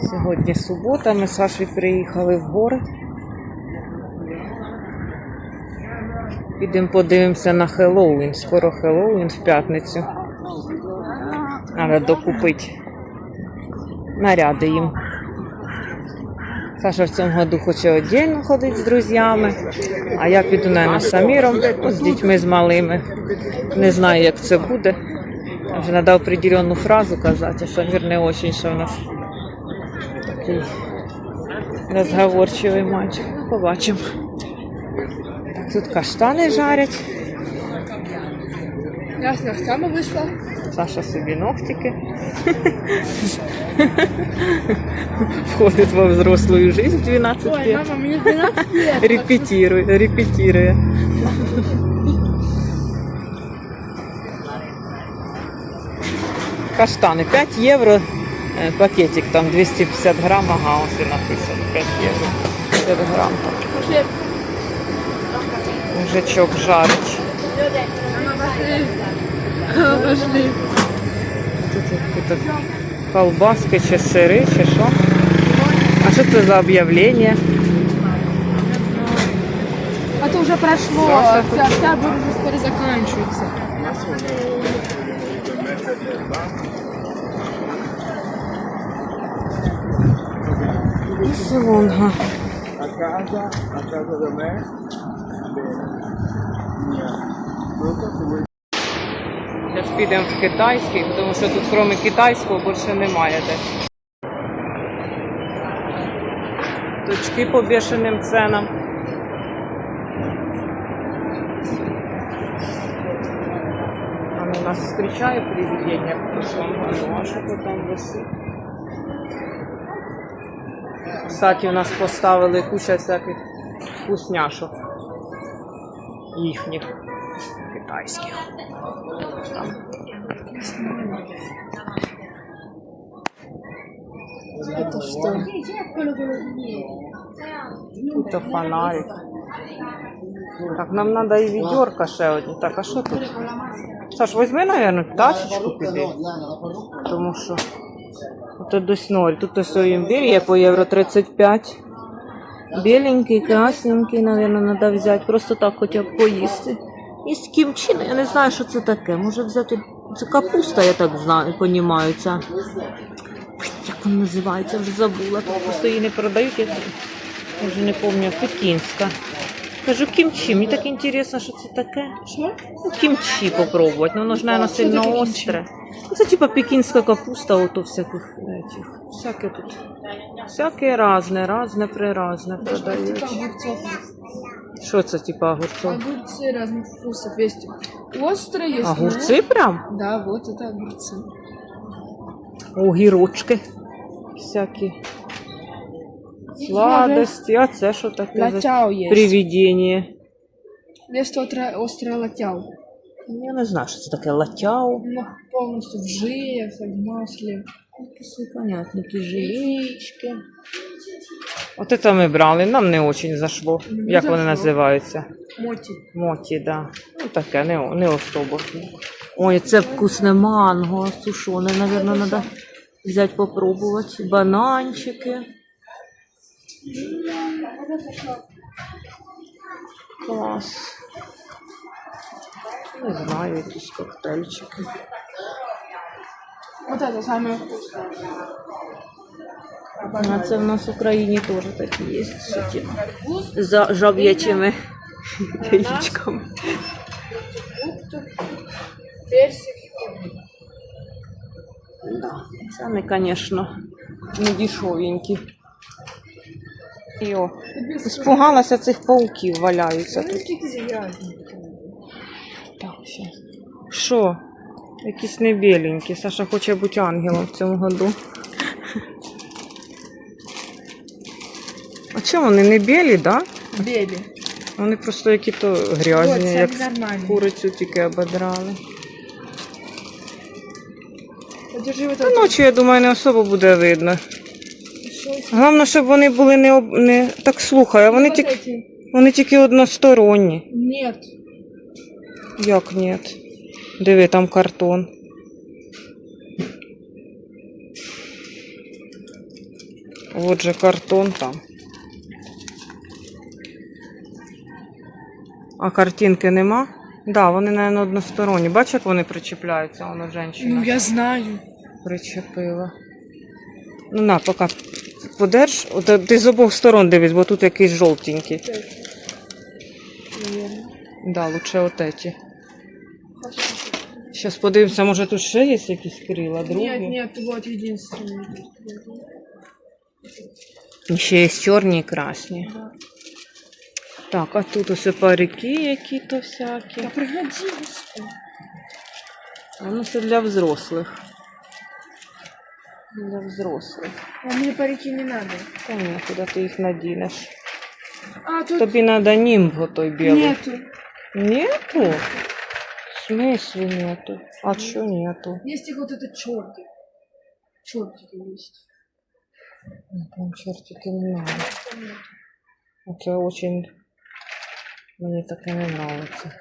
Сьогодні субота, ми з Сашою приїхали в гори. Підемо подивимося на Хеллоуін. Скоро Хеллоуін в п'ятницю. Треба докупити наряди їм. Саша в цьому году хоче віддільно ходити з друзями, а я піду, з Саміром, з дітьми з малими. Не знаю, як це буде. Вже треба определенну фразу казати, а Самір не дуже, що в нас такий розговорчивий мальчик. Ну, Побачимо. Так, тут каштани жарять. Я с ногтями вышла. Саша собі ногтики. Входить во взрослую жизнь в 12 Ой, лет. мама, мне 12 лет. Репетирует, репетирует. Каштани 5 євро е, Пакетик там 250 грам, ага, ось і написано 5 євро. 50 грам. Пошли. Мужичок жарить. Мама, пошли. Пошли. Тут якісь колбаски чи сири, чи що. А що це за об'явлення? А то уже прошло. Саша, Вся- Октябрь уже скоро заканчивается. Que voy Зараз підемо в китайський, тому що тут крім китайського більше немає де. Точки по бешеним ценам. Оно нас встречає привидение в прошлом году, а що там висить? Кстати, у нас поставили куча всяких вкусняшок. Їхніх китайських. Это что? Тут фонарик. Так, нам треба і відьорка ще одні. Так, а що тут? Саш, візьми, мабуть, тачечку піди. Тому що тут десь ноль. Тут ось імбір є по євро 35. Біленький, красненький, мабуть, треба взяти. Просто так хоча б поїсти. І з кімчі, ну, я не знаю, що це таке. Може взяти. Це капуста, я так знаю, понімаю. Ця. Як вона називається, вже забула. Просто її не продають. Я вже не пам'ятаю, пекінська. Кажу, кімчі. Мені так інтересно, що це таке. Ну, кімчі попробувати, ну воно ж, мабуть, сильно остре. Ну, Це типа пекінська капуста, ото всяких этих. Всяке тут. Всяке разне, разне приразне Типа продають. огурцов. Що це, типа огурцов? Огурцы разных вкусов есть. Острые есть. Огурці прям? ну, Да, вот это огурцы. Огірочки. Всякі. Сладості. А це що таке? за Латяо есть. Привидення. Есть острое, острое латяо. Я не знаю, що це таке латяо. Ну, полностью в жире, в масле. Якісь непонятненькі жилічки. От це ми брали, нам не дуже зашло. Не Як вони називаються? Моти. Моті, да. Ну таке, не, не особо. Ой, це вкусне манго, сушене, мабуть, треба взяти попробувати. Бананчики. Клас. Не знаю, якісь коктейльчики. Вот это самое вкусное. А це в нас в Україні теж такі є суті. За жаб'ячими яєчками. Фрукты. Персик. Да, це вони, звісно, не дешевенькі. Йо. Спугалася цих пауків валяються тут. Що? Якісь не біленькі. Саша хоче бути ангелом в цьому году. А чому вони не білі, да? Беби. Вони просто які-то грязні, як курицю тільки ободрали. Та ночі, я думаю, не особо буде видно. Головне, щоб вони були не, об... не... так слухай, а вони, тільки... вони тільки односторонні. Нет. Як ні? Диви, там картон. От же картон там. А картинки нема? Да, вони, мабуть, односторонні. Бачиш, як вони причіпляються, воно жінка Ну, я знаю. причепила. Ну на, поки подерж. От, ти з обох сторон дивись, бо тут якийсь жовтенький. Наверное. Да, лучше от эти. Зараз подивимося, може тут ще є якісь крила, другі? Нет, нет, вот единственный. І Ще є чорні і красні. Да. Так, а тут усе парики які-то всякі. Да пригодилось. А ну це для взрослих. Для взрослих. А мне парики не надо. Та ні, куди ти їх надінеш? А, тут Тобі треба німб той білий. нету. Нету? В смысле нету? А чё нету? Есть их вот это черты. Чертики есть. Ну, Там чертики не надо. Это очень... Мені таке не нравится.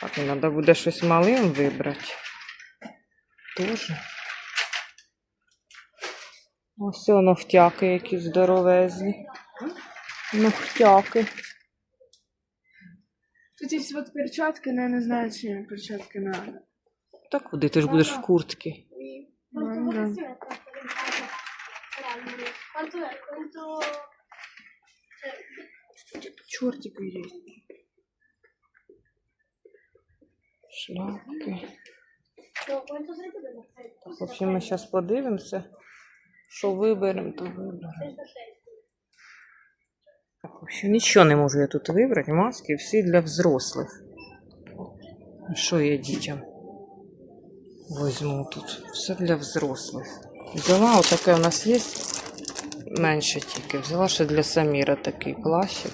Так, треба буде щось малим вибрати. Тоже. Ось о, ногтяки які здоровезні. Ногтяки. Тут есть вот перчатки, но я не знаю, чем перчатки надо. Так куди ти ж будеш в куртці? Ну, да. È? Quanto... Чертики есть. Шляпки. Так, в общем, ми зараз подивимося. Що виберемо, то виберемо. 36. Так, нічого не можу я тут вибрати. Маски всі для взрослих. Що я дітям? Возьму тут. Все для взрослих. Взяла, отаке у нас є. Менше тільки. Взяла ще для Саміра такий плащик.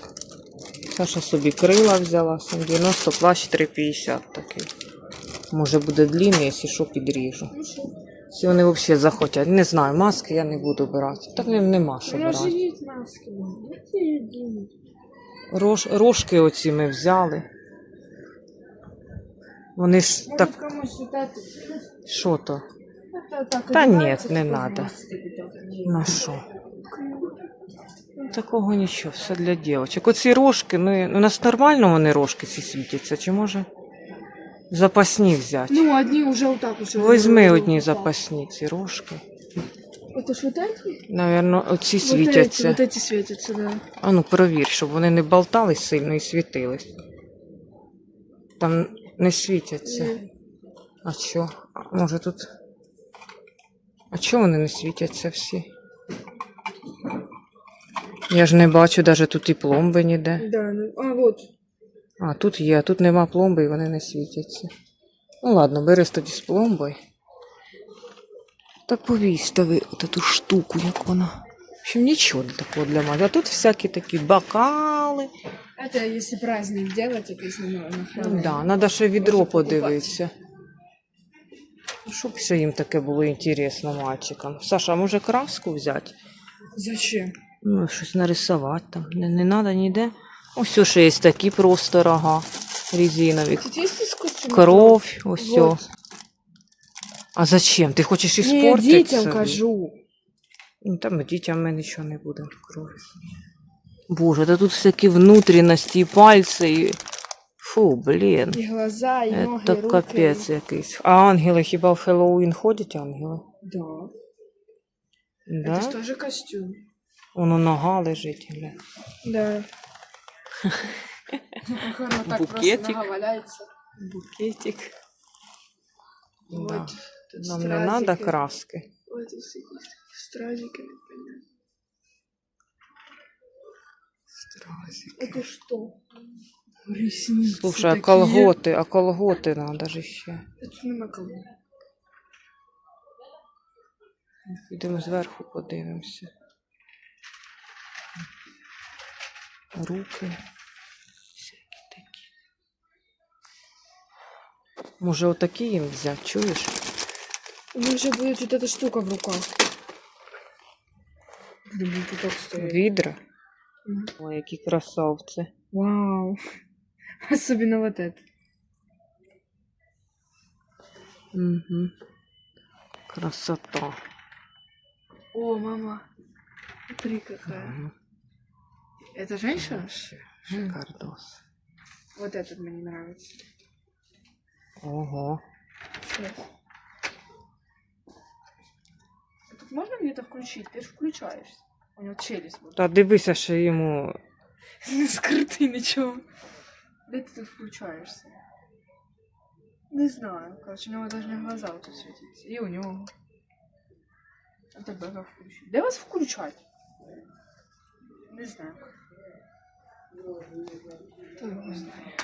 Саша собі крила взяла. 90 плащ 3,50 такий. Може буде длинний, якщо що підріжу. Ну? Всі вони взагалі захотять. Не знаю, маски я не буду брати. Так ним нема що У меня же брати. есть маски. Где ее денуть? Рож, рожки оці ми взяли. Вони ж так. Що то? Так Та ні, не типа, надо. маски, так. На що? Такого нічого, все для дівчаток. Оці рожки, ми. У нас нормально вони рожки ці світяться, чи може запасні взяти? Ну, одни уже вот так уже. Візьми уже одні упали. запасні ці рожки. Это ж вот эти? Навірно, оці Вот эти, світяться. вот эти светятся, да. А ну провір, щоб вони не болтались сильно і світились. Там не світяться. Ні. А що? А може тут. А чого вони не світяться всі? Я ж не бачу навіть тут і пломби ніде. Да, ну, а вот. А, тут є, а тут нема пломби і вони не світяться. Ну ладно, бери тоді з пломбою. Так повісьте ви оту штуку, як вона. В общем, нічого не такого для мене. А тут всякі такі бокали. Это если праздник делать, это если на, на Ну, Хэллоуин. да, треба ще відро Можна покупати. подивитися. Щоб ще їм таке було інтересно мальчикам. Саша, а може краску взяти? Зачем? Ну, щось нарисувати там. Не, не треба ніде. Ось ще є такі просто рога резинові. Кров, ось. Вот. А зачем? Ти хочеш детям собі? кажу. Ну, там дітям ми нічого не будемо крові. Боже, та тут всякі внутрішності, і пальці. І... Фу, блін. И глаза, и ноги, Це руки. капець якийсь. А ангели хіба в Хеллоуін ходять ангели? Да. Да? Это же тоже костюм. Воно нога лежить. Гля. Да. Охрана так Букетик. просто нога валяется. Букетик. Вот. Да. Тут Нам не треба стразики. краски. Вот и все эти стразики, непонятно. Это что? Ресницы Слушай, а такие. колготи, а колготи треба ж ще. Это нема кого. Підемо зверху подивимося. Руки. Може, отакі їм взяти, чуєш? У меня же будет вот эта штука в руках. Когда будет вот так стоять. Відра. Мгм. Ой, які красавці. Вау. Особенно вот это. Угу. Красота. О, мама. Смотри какая. Это женщина? Вообще, шикардос. Вот этот мне нравится. Ого. Сейчас. А Тут можно где-то включить? Ты же включаешься. У него челюсть вот. Та дивися, що йому. Не скрытый ничего. Где ты тут включаешься? Не знаю. Короче, у него должны глаза вот тут светиться. И у него. А тебе как включить? Де вас включать? Не знаю. Хто його знає?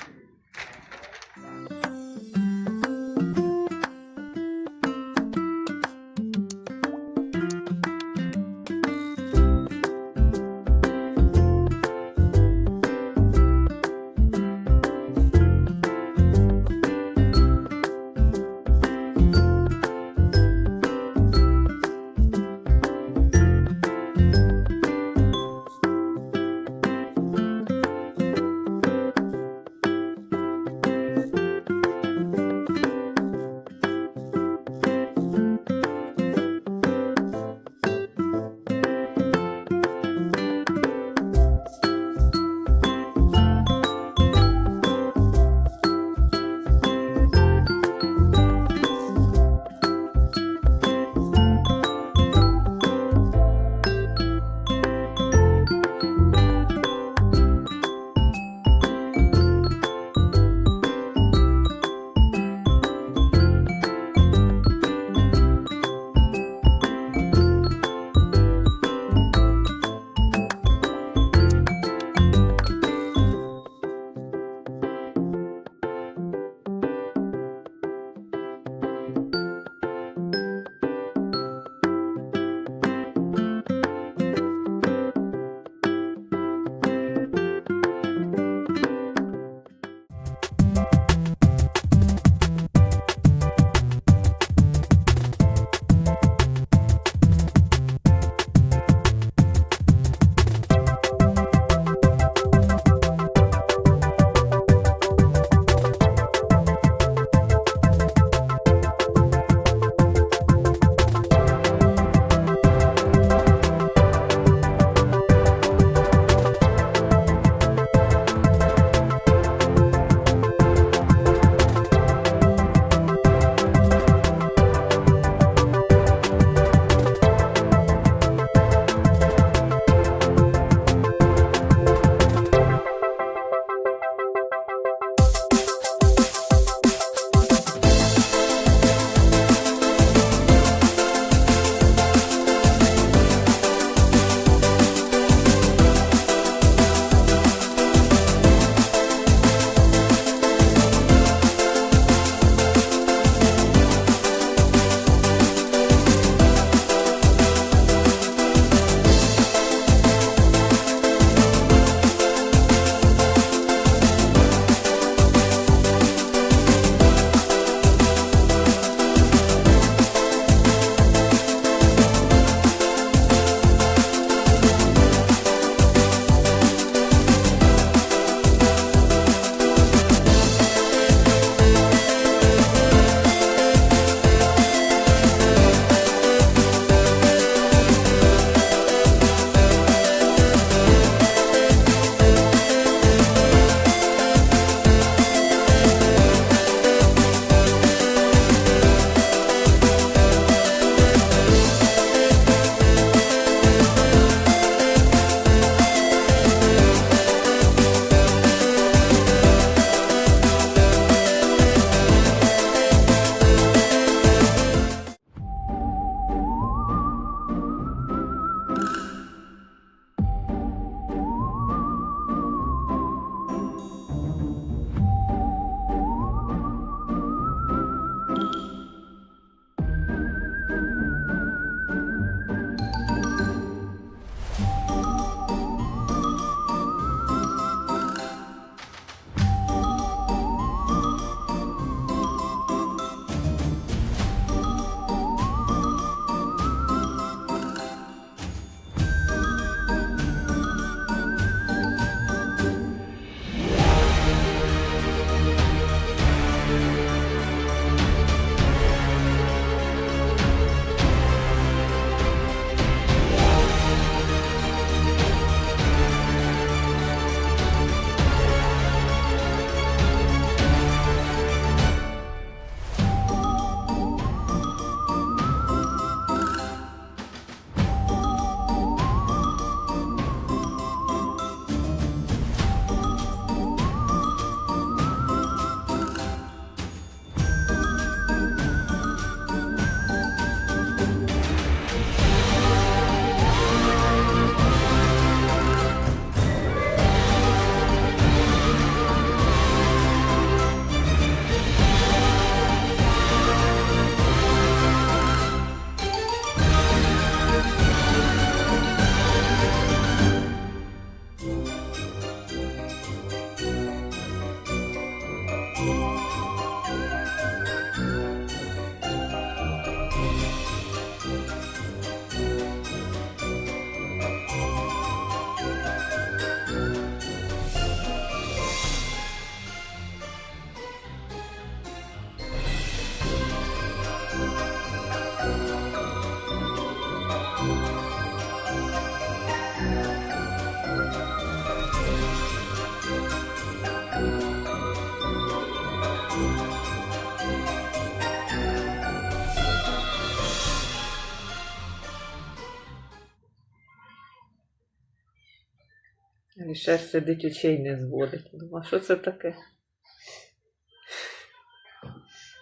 Лішер сидить очей не зводить. Думаю, а що це таке?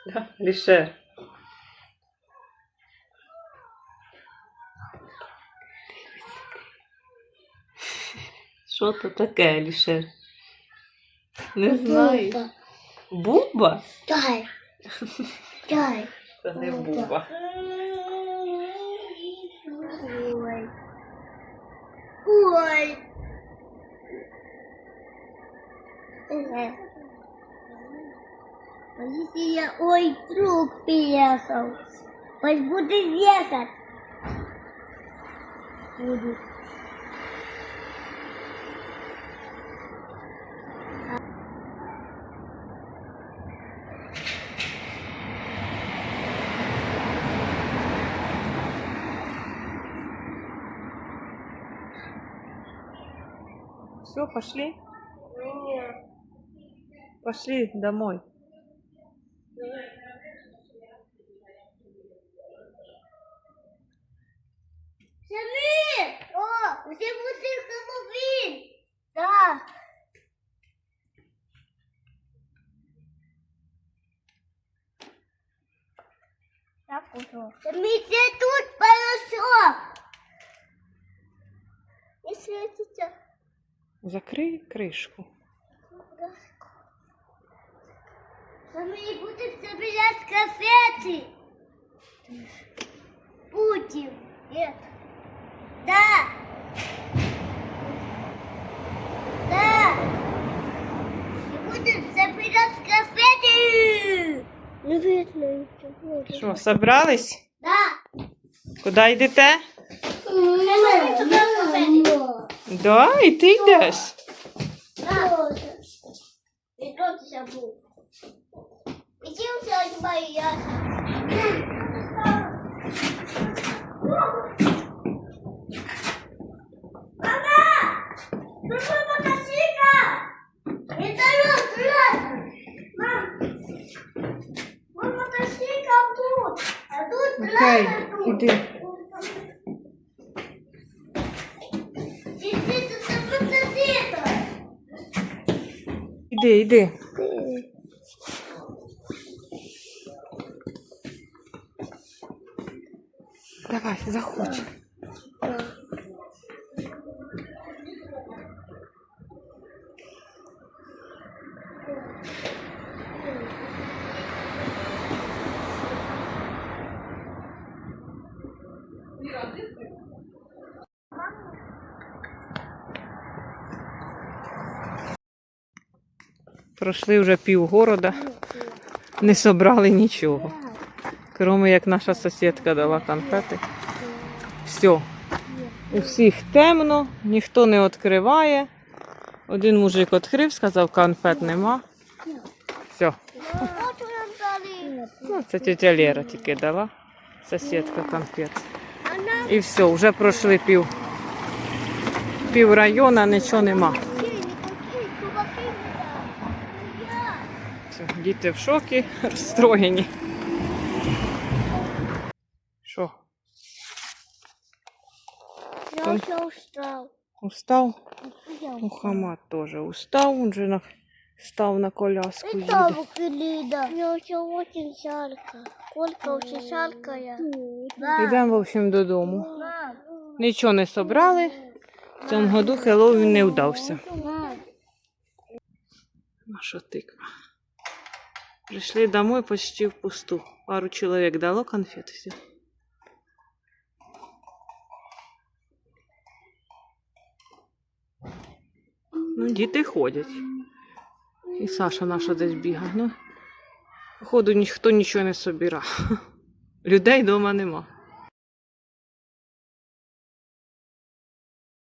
Да, Лішер. Що то таке, Лішер? Не знаю. Буба? Дай. Дай. Це не буба. Ой. Ой. А если я... Ой, друг приехал. Пусть буду ехать. Буду. Все, пошли? Пошли домой. Самир! О, у тебя будет автомобиль! Да. Так уже. Самир, ты тут порошок! Не светится. Закрий кришку. Самир, будем собирать конфеты. Будем. Нет. Да. Да. И будем собирать конфеты. Ну, видно, Що, собрались? Да. Куди йдете? Я собирать конфеты. Да, і ти йдеш. Да. И тот забыл. Иди у тебя не бояться. Мама! Нужна мотоцикл! Это раз, раз! Мам! Мой мотоцикл тут! А тут Окей, іди. Іди, іди. Давай, заходь. Пройшли вже пів города, не собрали нічого. Кроме як наша сусідка дала конфети. Все. У всіх темно, ніхто не відкриває. Один мужик відкрив, сказав, конфет нема. Все. Ну, це тетя Лера тільки дала. Сусідка конфет. І все, вже пройшли пів, пів району, нічого нема. Все, діти в шокі, розстроєні. Що, Я уже устал. устав? Я Мухаммад теж устав, він же на... став на коляску. Лида. Мне уже очень жарко. Сколько уже жарко я. Да. Йдемо, в общем, додому. Нічого не собрали. В цьому году Хеллоуін не вдався. Наша тиква. Прийшли домой почти впусту. Пару чоловік дало конфет. Все. Ну, діти ходять. І Саша наша десь бігає. Ну, походу, ніхто нічого не собира. Людей вдома нема.